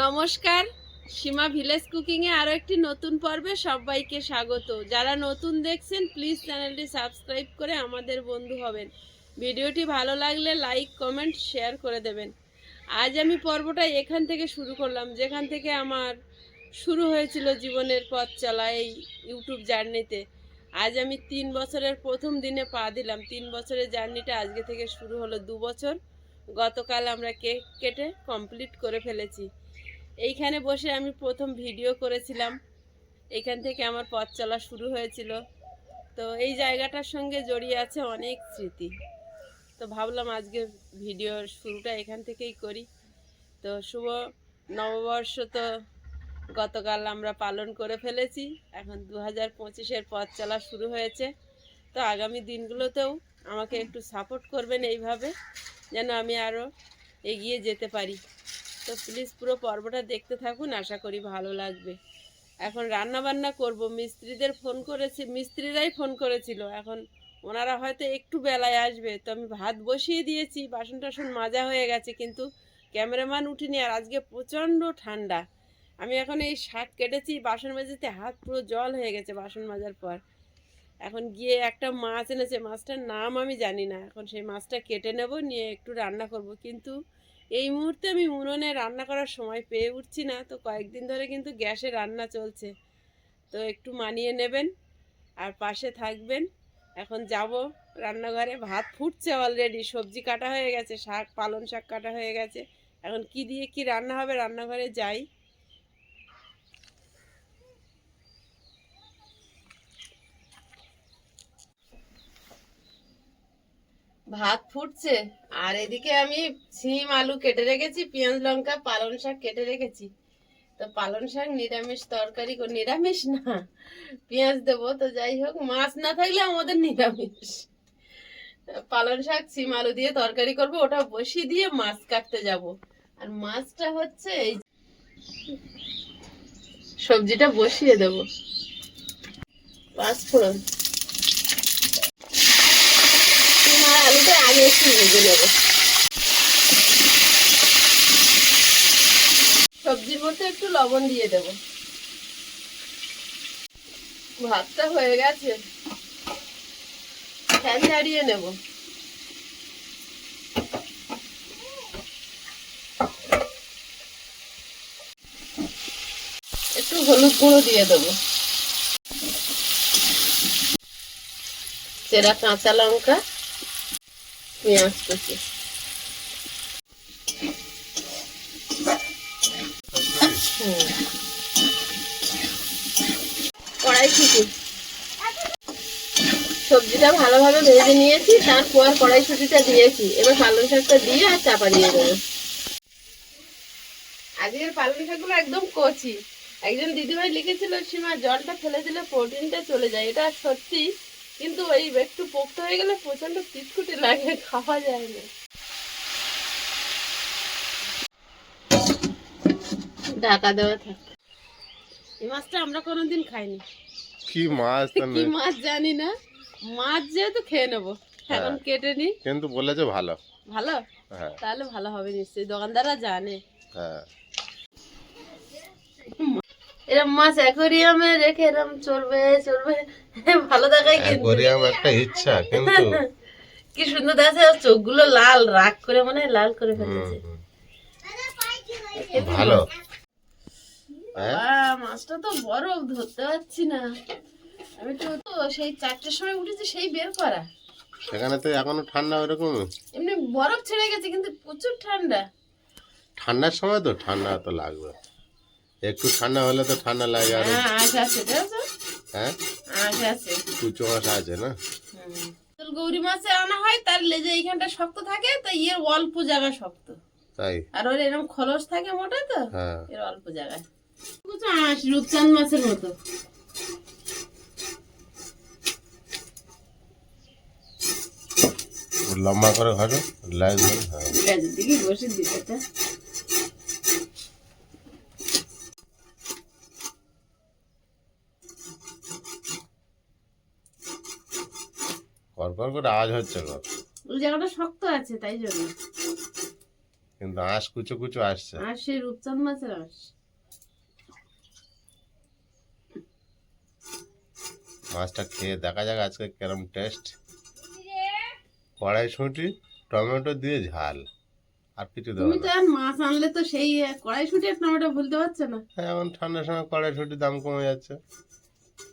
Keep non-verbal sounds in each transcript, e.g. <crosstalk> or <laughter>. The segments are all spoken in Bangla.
নমস্কার, সীমা ভিলেজ কুকিংয়ে আরও একটি নতুন পর্বে সবাইকে স্বাগত। যারা নতুন দেখছেন প্লিজ চ্যানেলটি সাবস্ক্রাইব করে আমাদের বন্ধু হবেন। ভিডিওটি ভালো লাগলে লাইক কমেন্ট শেয়ার করে দেবেন। আজ আমি পর্বটা এখান থেকে শুরু করলাম, যেখান থেকে আমার শুরু হয়েছিল জীবনের পথ চলা এই ইউটিউব জার্নিতে আজ আমি তিন বছরের প্রথম দিনে পা দিলাম। তিন বছরের জার্নিটা আজকে থেকে শুরু হলো দু বছর। গতকাল আমরা কেক কেটে কমপ্লিট করে ফেলেছি। এইখানে বসে আমি প্রথম ভিডিও করেছিলাম। এইখান থেকে আমার পথ চলা শুরু হয়েছিল। তো এই জায়গাটার সঙ্গে জড়িয়ে আছে অনেক স্মৃতি। তো ভাবলাম আজকে ভিডিওর শুরুটা এখান থেকেই করি। তো শুভ নববর্ষ তো গতকাল আমরা পালন করে ফেলেছি। এখন দু হাজার পঁচিশের পথ চলা শুরু হয়েছে। তো আগামী দিনগুলোতেও আমাকে একটু সাপোর্ট করবেন এইভাবে, যেন আমি আরও এগিয়ে যেতে পারি। তো প্লিজ পুরো পর্বটা দেখতে থাকুন, আশা করি ভালো লাগবে। এখন রান্না বান্না করব। মিস্ত্রিদের ফোন করেছি, মিস্ত্রিরাই ফোন করেছিল। এখন ওনারা হয়তো একটু বেলায় আসবে। তো আমি ভাত বসিয়ে দিয়েছি, বাসন টাসন মাজা হয়ে গেছে, কিন্তু ক্যামেরাম্যান উঠিনি আর আজকে প্রচণ্ড ঠান্ডা। আমি এখন এই শাক কেটেছি, বাসন মাজাতে হাত পুরো জল হয়ে গেছে বাসন মাজার পর। এখন গিয়ে একটা মাছ এনেছে, মাছটার নাম আমি জানি না। এখন সেই মাছটা কেটে নেব, নিয়ে একটু রান্না করব। কিন্তু এই মুহূর্তে আমি উনুনে রান্না করার সময় পেয়ে উঠছি না, তো কয়েকদিন ধরে কিন্তু গ্যাসে রান্না চলছে। তো একটু মানিয়ে নেবেন আর পাশে থাকবেন। এখন যাব রান্নাঘরে, ভাত ফুটছে অলরেডি সবজি কাটা হয়ে গেছে, শাক, পালং শাক কাটা হয়ে গেছে। এখন কি দিয়ে কি রান্না হবে, রান্নাঘরে যাই। ভাত ফুটছে। আর এদিকে আমি সিম আলু কেটে রেখেছি, পেঁয়াজ, লঙ্কা, পালং শাক কেটে রেখেছি। তো পালং শাক নিরামিষ তরকারি কর- নিরামিষ না, পেঁয়াজ দেবো। তো যাই হোক, মাছ না থাকলে আমাদের নিরামিষ। পালং শাক সিম আলু দিয়ে তরকারি করব, ওটা বসিয়ে দিয়ে মাছ কাটতে যাব। আর মাছটা হচ্ছে এই সবজিটা বসিয়ে দেব। পাঁচফোড়ন সিম আলুটা আগে একটু ভেজে নেব। সবজির মধ্যে একটু লবণ দিয়ে দেব। ভাতটা হয়ে গেছে। ফ্যান ঝাড়িয়ে নেব। একটু হলুদ গুঁড়ো দিয়ে দেবো। চেরা কাঁচা লঙ্কা। পেঁয়াজ কুচি হুম। কড়াইশুঁটি সবজিটা ভালোভাবে ভেজে নিয়েছি তারপর কড়াইশুঁটিটা দিয়েছি। এবার পালং শাকটা দিয়ে আর চাপা দিয়ে দেবো। আজকের পালং শাকগুলো একদম কচি। একজন দিদিভাই লিখেছিল সীমা জলটা ফেলে দিলে প্রোটিনটা চলে যায়। এটা সত্যি কিন্তু ওই একটু পোক্ত হয়ে গেলে প্রচণ্ড পিটকুটি লাগে খাওয়া যায় না। ঢাকা দেওয়া থাক। এই মাছটা আমরা কোনোদিন খাইনি। কি মাছ কি মাছ জানি না। মাছ যেহেতু খেয়ে নেব এখন কেটে নি। কিন্তু বলেছে ভালো। ভালো? হ্যাঁ। তাহলে ভালো হবে নিশ্চয়ই দোকানদাররা জানে। হ্যাঁ। এরম মাছ অ্যাকোরিয়ামে রেখে এরম চলবে চলবে। <laughs> ভালো দেখায় কিন্তু। অ্যাকোরিয়াম একটা ইচ্ছা কিন্তু <laughs> কি সুন্দর দেখাচ্ছে ওর চোখগুলো লাল রাগ করে মনে হয় লাল করে ফেলেছে। ভালো। হ্যাঁ? মাছটা তো বরফ ধরতে পারছি না। আমি তো তো সেই চারটের সময় উঠেছি সেই বের করা। সেখানে তো এখনও ঠান্ডা ওরকম এমনি বরফ ছেড়ে গেছে কিন্তু প্রচুর ঠান্ডা। ঠান্ডার সময় তো ঠান্ডা তো লাগবে। একটু ঠান্ডা হলে তো ঠান্ডা লাগে আর। হ্যাঁ ঠিক আছে হ্যাঁ? আশ আছে। কুচো মাছ আছে না। গৌরি মাছে আনা হয় তার লেজে এইখানটা শক্ত থাকে তাই এর অল্প জায়গা শক্ত। তাই? আর ওর এরকম খলস থাকে মোটা তো হ্যাঁ। এর অল্প জায়গায়। বুঝছ আঁশ রূপচাঁদ মাছের মতো। লম্বা করে লাইট ধরে হ্যাঁ। দিকে বসে দিতে এটা কর আওয়াজ হচ্ছে গো। ওই জায়গাটা শক্ত আছে তাই জন্য। কিন্তু আঁশ কুচো কুচো আসছে। আর সেই রূপচাঁদ মাছের আঁশ। মাছটা খেয়ে দেখা যাক আজকে কেরম টেস্ট। কড়াইশুঁটি টমেটো দিয়ে ঝাল। আর কিছু দেবো তুমি তো আর মাছ আনলে তো সেই কড়াইশুটি আর টমেটো ভুলতে পারছ না। হ্যাঁ, এখন ঠান্ডার সময় কড়াইশুঁটির দাম কমে যাচ্ছে।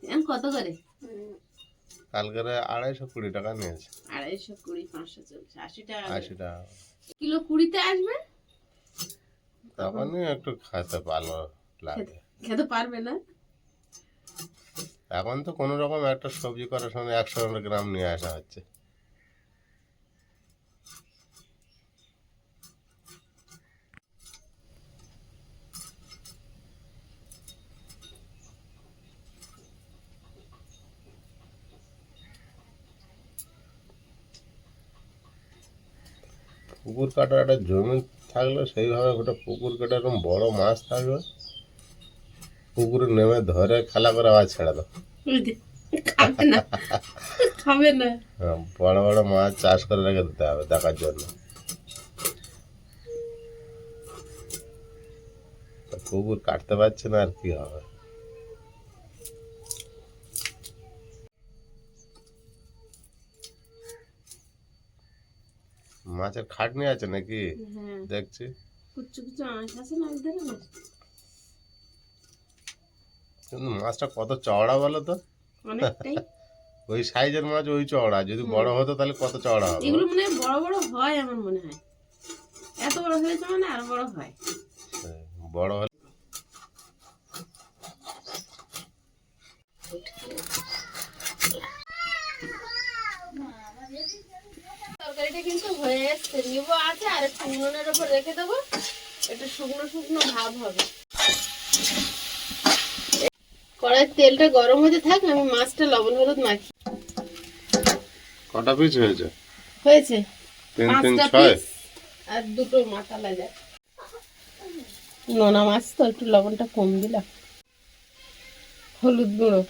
এখন কত করে? কালকের আড়াইশো কুড়ি টাকা নিয়েছে। আড়াইশো কুড়ি পাঁচশো চলছে আশি টাকা। আশি টাকা কিলো কুড়িতে আসবে? তখন একটু খেতে ভালো লাগে। খেতে পারবে না? এখন তো কোনো রকম একটা সবজি করার সময় একশো গ্রাম নিয়ে আসা হচ্ছে। পুকুর কাটার একটা জমি থাকলে সেইভাবে ওটা পুকুর কাটা এরকম বড় মাছ থাকবে। পুকুরে নেমে ধরে খেলা করে আবার ছেড়ে দাও খাবে না। হ্যাঁ, বড় বড় মাছ চাষ করে রেখে দিতে হবে দেখার জন্য। পুকুর কাটতে পারছে না আর কি হবে? মাছের খাটনি আছে নাকি? হ্যাঁ। দেখছি। কুচু কুচু আঁশ আছে না ওই কিন্তু মাছটা কত চওড়া বলো তো? অনেকটাই। <laughs> ওই সাইজের মাছ ওই চওড়া। যদি বড় হতো তাহলে কত চওড়া হবে? এগুলো মানে বড় বড় হয় আমার মনে হয়। এত বড় হয়েছে মানে আরও বড় হয়। হ্যাঁ, বড় হলে তরকারিটা কিন্তু হয়ে এসছে নিবো আছে আর একটু উনুনের ওপর রেখে দেবো। একটু শুকনো শুকনো ভাব হবে। কড়াইয়ের তেলটা গরম হতে থাক আমি মাছটা লবণ হলুদ মাখি কটা পিস হয়েছে? হয়েছে। তিন তিন ছয়? আর দুটো মাথা লাগে। নোনা মাছ তো একটু লবণটা কম দিলাম। হলুদ গুঁড়ো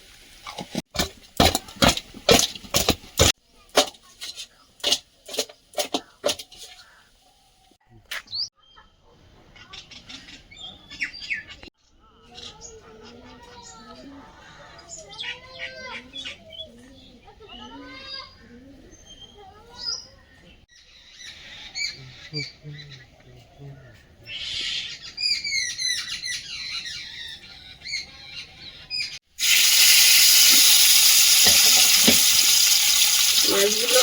মাছগুলো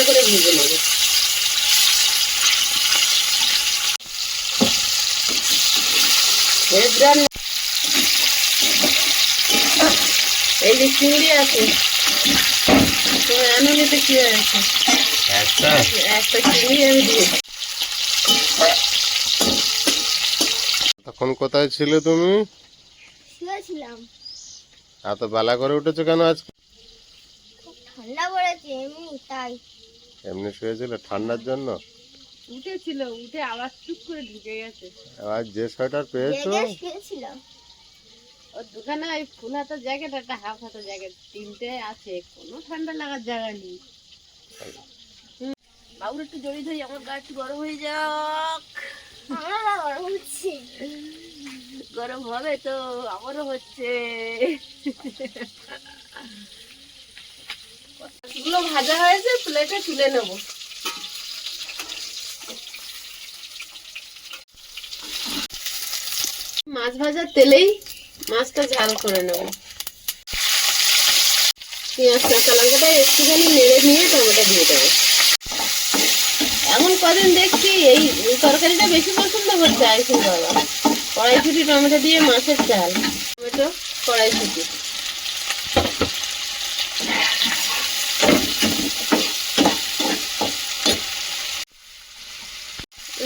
হালকা করে ভেজে নেব। এই যে চিংড়ি আছে। তোমার আনুনিতে কি আছে একটা। একটা চিংড়ি আমি দিয়েছি তখন কোথায় ছিলে তুমি? শুয়েছিলাম। এত বেলা করে উঠেছো কেন আজকে? ঠান্ডা পড়েছে এমনি তাই। এমনি শুয়েছিলে ঠান্ডার জন্য? উঠেছিল উঠে আবার চুপ করে ঢুকে গেছে। আবার যে সোয়েটার পেয়েছ? ওর দোকানে ওই ফুল হাতা জ্যাকেট একটা হাফ হাতা জ্যাকেট। তিনটে আছে কোনো ঠান্ডা লাগার জায়গা নেই। বাবুর একটু জড়িয়ে ধরি আমার গা একটু গরম হয়ে যাক। আমার গরম হচ্ছে। গরম হবে তো আমারও হচ্ছে। মাছগুলো ভাজা হয়েছে প্লেটে তুলে নেব। মাছ ভাজার তেলেই মাছটা ঝাল করে নেব। পেঁয়াজ, কাঁচা লঙ্কাটা একটুখানি নেড়ে নিয়ে টমেটো দিয়ে দেবো। এমন কদিন দেখছি এই তরকারিটা বেশি পছন্দ করছে আইসুল বাবা। কড়াইশুটি, টমেটো দিয়ে মাছের চাল। টমেটো, কড়াইশুটি।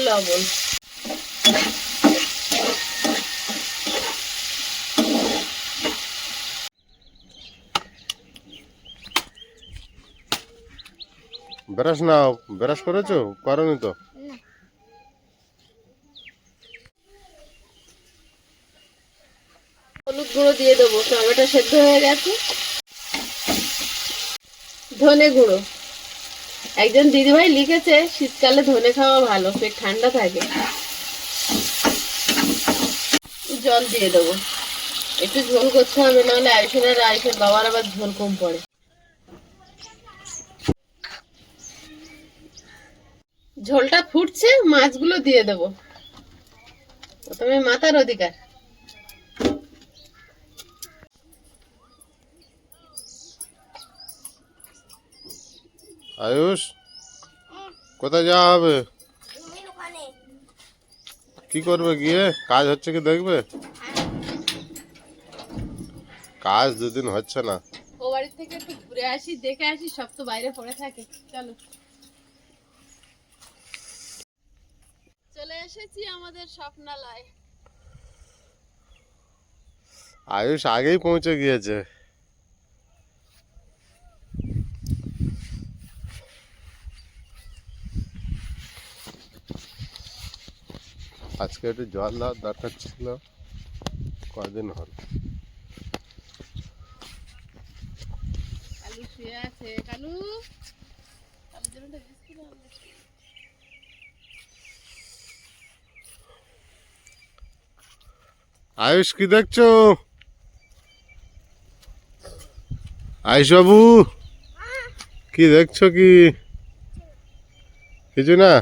লবণ। ব্রাশ নাও ব্রাশ করেছ? করনি তো? হলুদ গুঁড়ো দিয়ে দেবো টমেটো সেদ্ধ হয়ে গেছে। ধনে গুঁড়ো। একজন দিদিভাই লিখেছে, শীতকালে ধনে খাওয়া ভালো, পেট ঠান্ডা থাকে। জল দিয়ে দেবো। একটু ঝোল করতে হবে, নাহলে আয়ুষের আর বাবার আবার ঝোল কম পড়ে। ঝোলটা ফুটছে, মাছগুলো দিয়ে দেবো। প্রথমে মাথার অধিকার। আয়ুষ? কোথায় যাওয়া হবে? কি করবে গিয়ে? কাজ হচ্ছে কি দেখবে? কাজ দুদিন হচ্ছে না। ও বাড়ি থেকে একটু ঘুরে আসি দেখে আসি সব তো বাইরে পড়ে থাকে। চলো। চলে এসেছি আমাদের স্বপ্নালয়। আয়ুষ আগেই পৌঁছে গিয়েছে। আজকে একটু জল দেওয়ার দরকার ছিল। কদিন হল। আয়ুষ কি দেখছ? আয়ুষ বাবু কি দেখছ কি? কিছু না?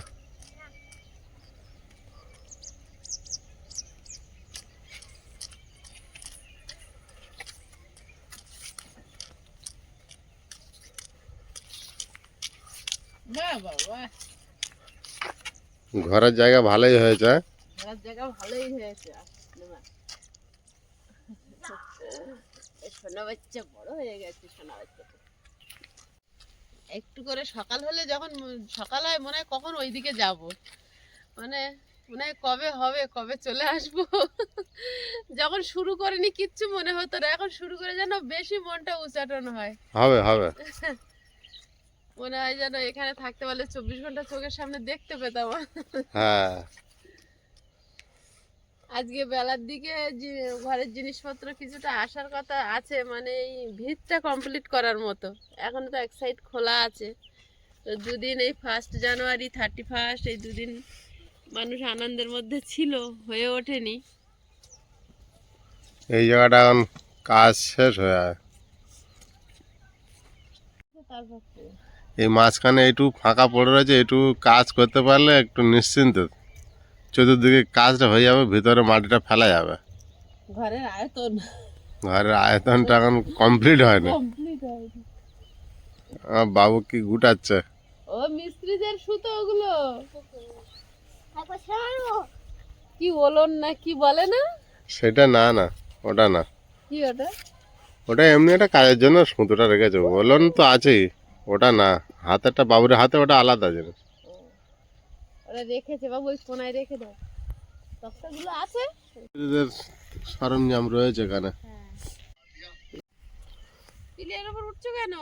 ঘরের জায়গা ভালোই হয়েছে। হ্যাঁ? ঘোরার জায়গা ভালোই হয়েছে সোনা বাচ্চা বড় হয়ে গেছে সোনা বাচ্চা একটু করে সকাল হলে যখন সকাল হয় মনে হয় কখন ওইদিকে যাব। মানে মনে হয় কবে হবে কবে চলে আসব। যখন শুরু করিনি কিচ্ছু মনে হতো না। এখন শুরু করে যেন বেশি মনটা উচাটন হয়। হবে হবে। মনে হয় যেন এখানে থাকতে পারলে চব্বিশ ঘণ্টা চোখের সামনে দেখতে পেতাম। হ্যাঁ। আজকে বেলার দিকে ঘরের জিনিসপত্র কিছুটা আসার কথা আছে মানে এই ভিতটা কমপ্লিট করার মতো। এখনও তো এক সাইড খোলা আছে। তো দুদিন এই ফার্স্ট জানুয়ারি থার্টি ফার্স্ট এই দুদিন মানুষ আনন্দের মধ্যে ছিল হয়ে ওঠেনি। এই জায়গাটা এখন কাজ শেষ হয়ে তারপর এই মাঝখানে একটু ফাঁকা পড়ে রয়েছে একটু কাজ করতে পারলে একটু নিশ্চিন্ত চতুর্দিকে কাজটা হয়ে যাবে ভিতরে মাটিটা ফেলা যাবে। ঘরের আয়তন। ঘরের আয়তনটা এখন কমপ্লিট হয় না আমার বাবু কি গুটাচ্ছে? ও মিস্ত্রিদের সুতো ওগুলো। কি ওলন না কি বলে না? সেটা না না ওটা না। কি ওটা? ওটা এমনি একটা কাজের জন্য সুতোটা রেখেছে বলুন তো আছেই। ওটা না হাতেরটা বাবুরের হাতে ওটা আলাদা জিনিস। ওরা রেখেছে বাবু ওই কোনায় রেখে দাও। তক্তাগুলো আছে? সরঞ্জাম রয়েছে এখানে। পিলিয়ার উপর উঠছো কেন?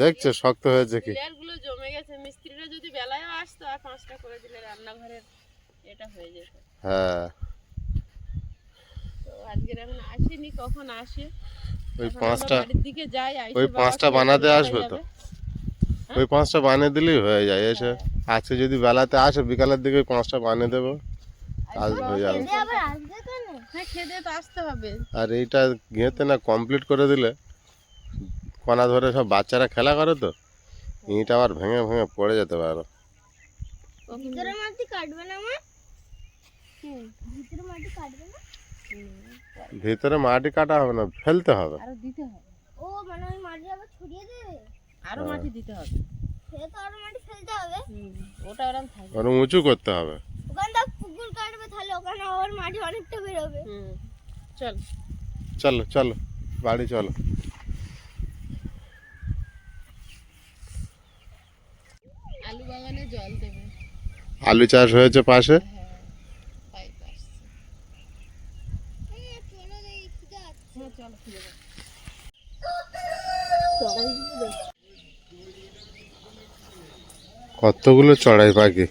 দেখছে শক্ত হয়েছে কি? পিলিয়ারগুলো জমে গেছে। মিস্ত্রিরা যদি বেলায়ও আসতো আর পাঁচটা করে দিলে রান্নাঘরের এটা হয়ে যেত। হ্যাঁ। তো আজকের এখন আসেনি কখন আসে? ওই পাঁচটা ওই পাঁচটা বানাতে আসবে তো? ওই পাঁচটা বানিয়ে দিলেই হয়ে যায় এসে আজকে যদি বেলাতে আসে বিকালের দিকে ওই পাঁচটা বানিয়ে দেবো। কাজ হয়ে যাবে। হ্যাঁ আর এইটা ঘেঁতে না কমপ্লিট করে দিলে কণা ধরে সব বাচ্চারা খেলা করে তো ইঁট আবার ভেঙে ভেঙে পড়ে যেতে পারো। ভিতরে মাটি কাটবে না মা? ভিতরে মাটি কাটবে না? ভিতরে মাটি কাটা হবে না ফেলতে হবে। আরও দিতে হবে। ও মানে ওই মাটি আবার ছড়িয়ে দেবে? আরও হ্যাঁ। মাটি দিতে হবে। সে তো আরও মাটি ফেলতে হবে। ওটা থাকবে। ওরম উঁচু করতে হবে। ওখানে তো পুকুর কাটবে তাহলে ওখানে আবার মাটি অনেকটা বেরোবে। চল। চলো চলো বাড়ি চলো। আলু বাগানে জল দেবে। আলু চাষ হয়েছে পাশে হ্যাঁ পাইপ আসছে হ্যাঁ চলো দেখি কি গাছ হ্যাঁ চল খুলে দাও কতগুলো চড়াই পাখি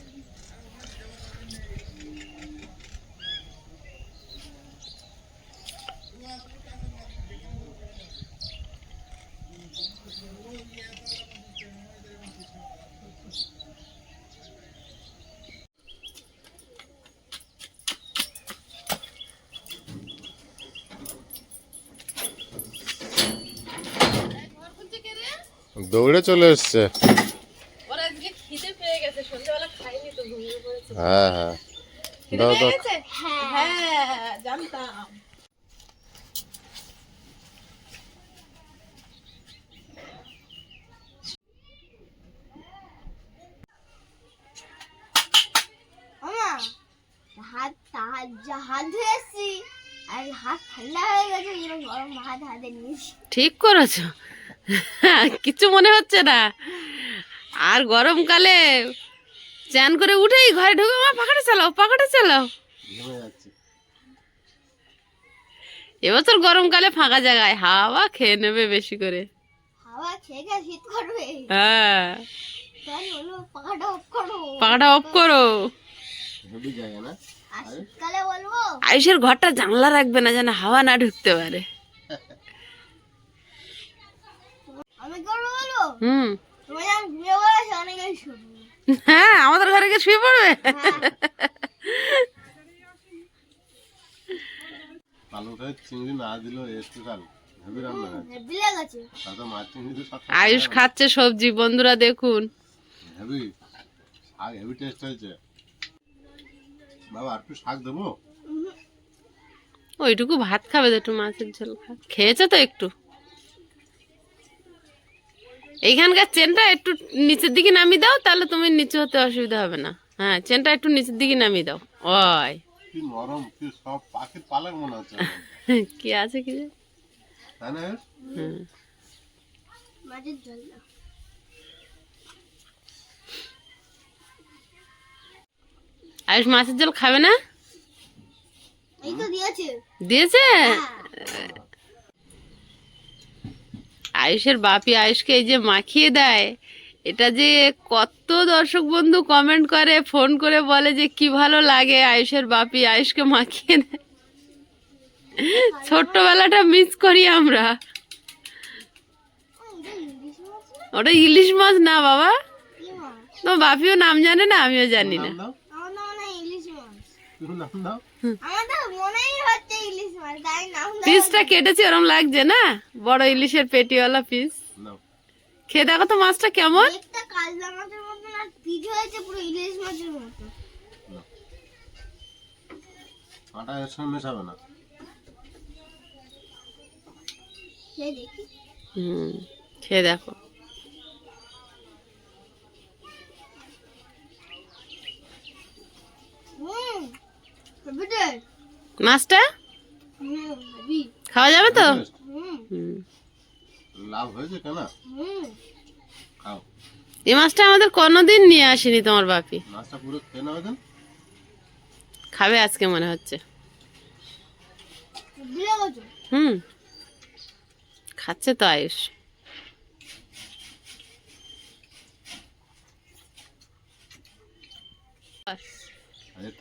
দৌড়ে চলে এসছে। হ্যাঁ হ্যাঁ। দাও দাও। হ্যাঁ জানতাম। হাত হাত হাত ধুয়ে আর হাত ঠান্ডা হয়ে গেছে গরম ভাত হাতে নিয়েছি ঠিক করেছ। <laughs> কিছু মনে হচ্ছে না। আর গরমকালে চান করে উঠেই ঘরে ঢুকে মা পাখাটা চালাও পাখাটা চালাও। এবছর গরমকালে ফাঁকা জায়গায় হাওয়া খেয়ে নেবে বেশি করে। হ্যাঁ। পাখাটা অফ করো। আয়ুষের ঘরটা জানলা রাখবে না যেন হাওয়া না ঢুকতে পারে আমি করব বলো হুম। হ্যাঁ আমাদের ঘরে গিয়ে শুয়ে পড়বে? আয়ুষ খাচ্ছে সবজি বন্ধুরা দেখুন। হেভি। শাক হেভি টেস্ট হয়েছে। বাবা একটু শাক দেবো? ওইটুকু ভাত খাবে তো একটু মাছের ঝোল খা। খেয়েছে তো একটু? এইখানকার চেনটা একটু নিচের দিকে নামিয়ে দাও তাহলে তুমি নিচে হতে অসুবিধা হবে না হ্যাঁ চেনটা একটু নিচের দিকে নামিয়ে দাও ওই কি নরম কি সব পাখির পালক মনে হচ্ছে <laughs> কি আছে কি? তাই না? হুম। আয়ুষ মাছের ঝোল খাবে না দিয়েছে দিয়েছে হ্যাঁ। আয়ুষের বাপি আয়ুষকে এই যে মাখিয়ে দেয় এটা যে কত দর্শক বন্ধু কমেন্ট করে ফোন করে বলে যে কি ভালো লাগে আয়ুষের বাপি আয়ুষকে মাখিয়ে দেয়। ছোট্টবেলাটা মিস করি আমরা? ওটা ইলিশ মাছ না বাবা? তো বাপিও নাম জানে না আমিও জানি না। মনেই হচ্ছে ইলিশ মাছ, তাই নাম পিসটা কেটেছি ওরম লাগছে না? বড় ইলিশের পেটিওয়ালা পিস। খেয়ে দেখো তো মাছটা কেমন। দেখতে কাজলা মাছের মতন আর পিঠ হয়েছে পুরো ইলিশ মাছের মতো। আটা এর সঙ্গে মেশাবে না। খেয়ে দেখি। হুম খেয়ে দেখো। হুম। মাছটা? খাওয়া যাবে তো? হুম। হুম লাভ হয়েছে কেন? খাও। এই মাছটা আমাদের কোনোদিন নিয়ে আসেনি তোমার বাপি। মাছটা পুরো খেয়ে খাবে আজকে মনে হচ্ছে। হুম। খাচ্ছে তো আয়ুষ।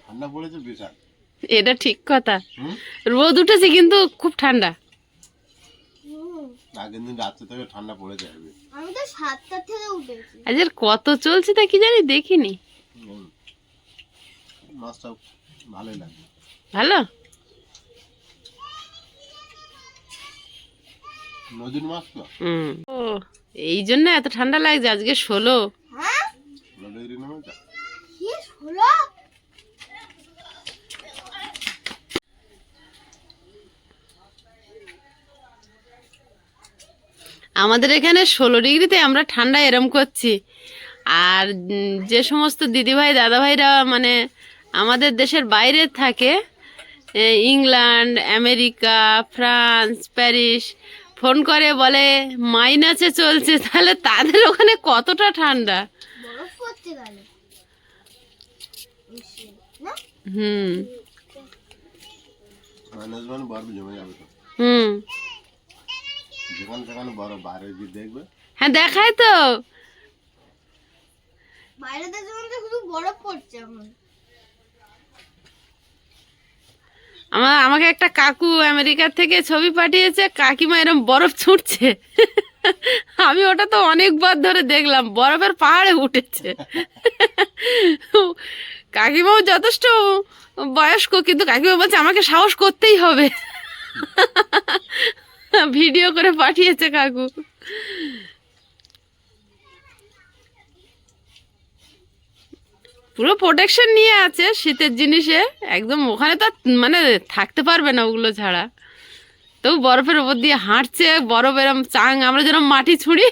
ঠান্ডা পড়েছে বিশাল। এটা ঠিক কথা। রোদ উঠেছে কিন্তু খুব ঠান্ডা। আগের দিন রাত্রে থেকে ঠান্ডা পড়েছে হেভি আমি তো সাতটা থেকে উঠেছি। আজের কত চলছে তা কি জানি দেখিনি। মাছটা ভালোই লাগে ভালো? নদীর মাছ তো? হুম। ও এই জন্য এত ঠান্ডা লাগছে আজকে ষোলো। হ্যাঁ? ষোলো ডিগ্রি নেমেছে কি হলো আমাদের এখানে ষোলো ডিগ্রিতে আমরা ঠান্ডা এরম করছি। আর যে সমস্ত দিদিভাই দাদাভাইরা মানে আমাদের দেশের বাইরে থাকে England America France Paris phone করে বলে মাইনাসে চলছে তাহলে তাদের ওখানে কতটা ঠান্ডা? হুম। হুম। যেখানে সেখানে বরফ বাইরে গিয়ে দেখবে। হ্যাঁ দেখায় তো। বাইরে শুধু বরফ পড়ছে এখন। আমার আমাকে একটা কাকু আমেরিকার থেকে ছবি পাঠিয়েছে কাকিমা এরম বরফ ছুটছে। আমি ওটা তো অনেকবার ধরে দেখলাম বরফের পাহাড়ে উঠেছে। কাকিমাও যথেষ্ট বয়স্ক কিন্তু কাকিমা বলছে আমাকে সাহস করতেই হবে। ভিডিও করে পাঠিয়েছে কাকু। পুরো প্রোটেকশন নিয়ে আছে শীতের জিনিসে। একদম ওখানে তো মানে থাকতে পারবে না ওগুলো ছাড়া। তো বরফের ওপর দিয়ে হাঁটছে বরফ এরম চাং আমরা যেরকম মাটি ছুঁড়ি।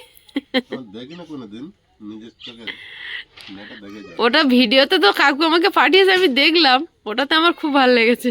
ওটা ভিডিওতে তো কাকু আমাকে পাঠিয়েছে আমি দেখলাম। ওটাতে আমার খুব ভালো লেগেছে।